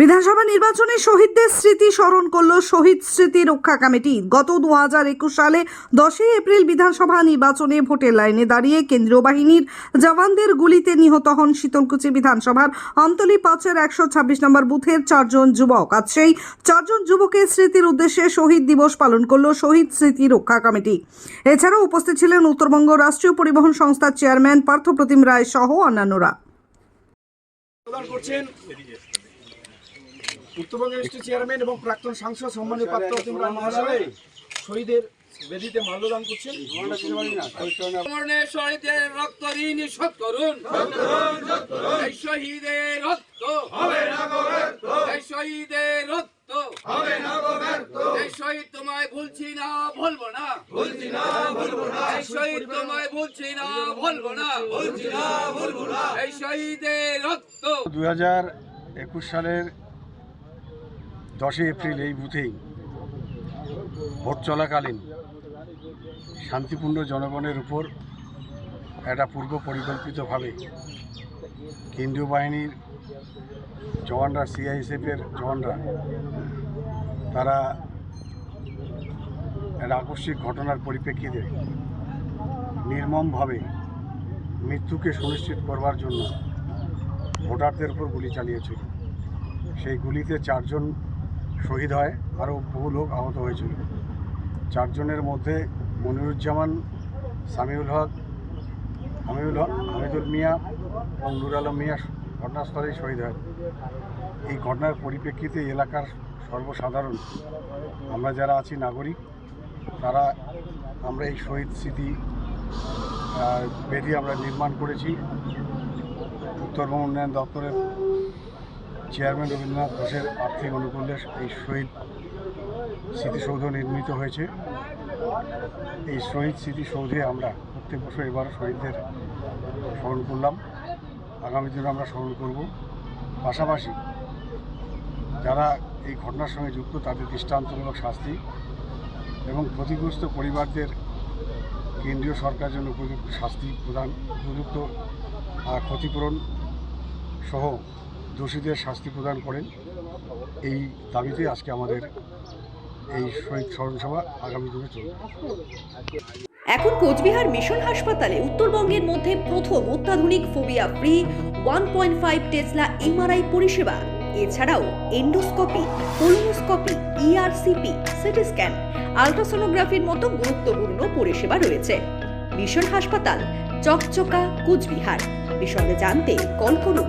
বিধানসভা নির্বাচনে শহীদদের স্মৃতি স্মরণ করল শহীদ স্মৃতি রক্ষা কমিটি। গত দু হাজার একুশ সালে দশই এপ্রিল বিধানসভা নির্বাচনে ভোটের লাইনে দাঁড়িয়ে কেন্দ্রীয় বাহিনীর জওয়ানদের গুলিতে নিহত হন শীতলকুচি বিধানসভার আমতলি পাঁচের একশো ছাব্বিশ নম্বর বুথের চারজন যুবক। আজ সেই চারজন যুবকের স্মৃতির উদ্দেশ্যে শহীদ দিবস পালন করল শহীদ স্মৃতি রক্ষা কমিটি। এছাড়াও উপস্থিত ছিলেন উত্তরবঙ্গ রাষ্ট্রীয় পরিবহন সংস্থার চেয়ারম্যান পার্থপ্রতিম রায় সহ অন্যান্যরা। এসটি চেয়ারম্যান এবং প্রাক্তন সাংসদ সম্মানীয় পাত্র মহাশয় শহীদের বেদিতে মাল্যদান করছেন। শহীদের রক্ত ঋণ শোধ করুন। শহীদের রক্ত। শহীদের রক্ত। শহীদ তোমায় ভুলছি না ভুলবো না। ভুলছি না ভুলবো না শহীদ তোমায় ভুলছি না ভুলবো না। ভুলছি না ভুলবো না এই শহীদের রক্ত। দু হাজার একুশ সালের দশই এপ্রিল এই বুথেই ভোট চলাকালীন শান্তিপূর্ণ জনগণের উপর একটা পূর্ব পরিকল্পিতভাবে কেন্দ্রীয় বাহিনীর জওয়ানরা, সিআইএসএফের জওয়ানরা, তারা একটা আকস্মিক ঘটনার পরিপ্রেক্ষিতে নির্মমভাবে মৃত্যুকে সুনিশ্চিত করবার জন্য ভোটারদের উপর গুলি চালিয়েছিল। সেই গুলিতে চারজন শহীদ হয়, আরও বহু লোক আহত হয়েছিল। চারজনের মধ্যে মনিরুজ্জামান, সামিউল হক, হামিউল হক, হামিদুল মিয়া এবং নুর আলম মিয়া ঘটনাস্থলেই শহীদ হয়। এই ঘটনার পরিপ্রেক্ষিতে এলাকার সর্বসাধারণ, আমরা যারা আছি নাগরিক, তারা, আমরা এই শহীদ স্মৃতি বেদি আমরা নির্মাণ করেছি। উত্তরবঙ্গ উন্নয়ন দপ্তরের চেয়ারম্যান রবীন্দ্রনাথ ঘোষের আর্থিক অনুকূল্যে এই শহীদ স্মৃতিসৌধ নির্মিত হয়েছে। এই শহীদ স্মৃতিসৌধে আমরা প্রত্যেক বছর এবার শহীদদের স্মরণ করলাম। আগামী দিনে আমরা স্মরণ করব। পাশাপাশি যারা এই ঘটনার সঙ্গে যুক্ত, তাদের দৃষ্টান্তমূলক শাস্তি এবং ক্ষতিগ্রস্ত পরিবারদের কেন্দ্রীয় সরকার জন্য উপযুক্ত শাস্তি প্রদান, উপযুক্ত ক্ষতিপূরণ সহ দোষীদের শাস্তি প্রদান করেন। এই দাবিতে আজকে আমাদের এই শহীদ স্মরণ সভা আগামী দিনে চলবে। এখন কোচবিহার মিশন হাসপাতালে উত্তরবঙ্গের মধ্যে প্রথম অত্যাধুনিক phobia free one point five tesla MRI পরিষেবা। এছাড়াও endoscopy colonoscopy ERCP CT scan, আলট্রাসোনোগ্রাফির মতো গুরুত্বপূর্ণ পরিষেবা রয়েছে। মিশন হাসপাতাল, চকচকা, কোচবিহার। বিষয়ে জানতে কল করুন।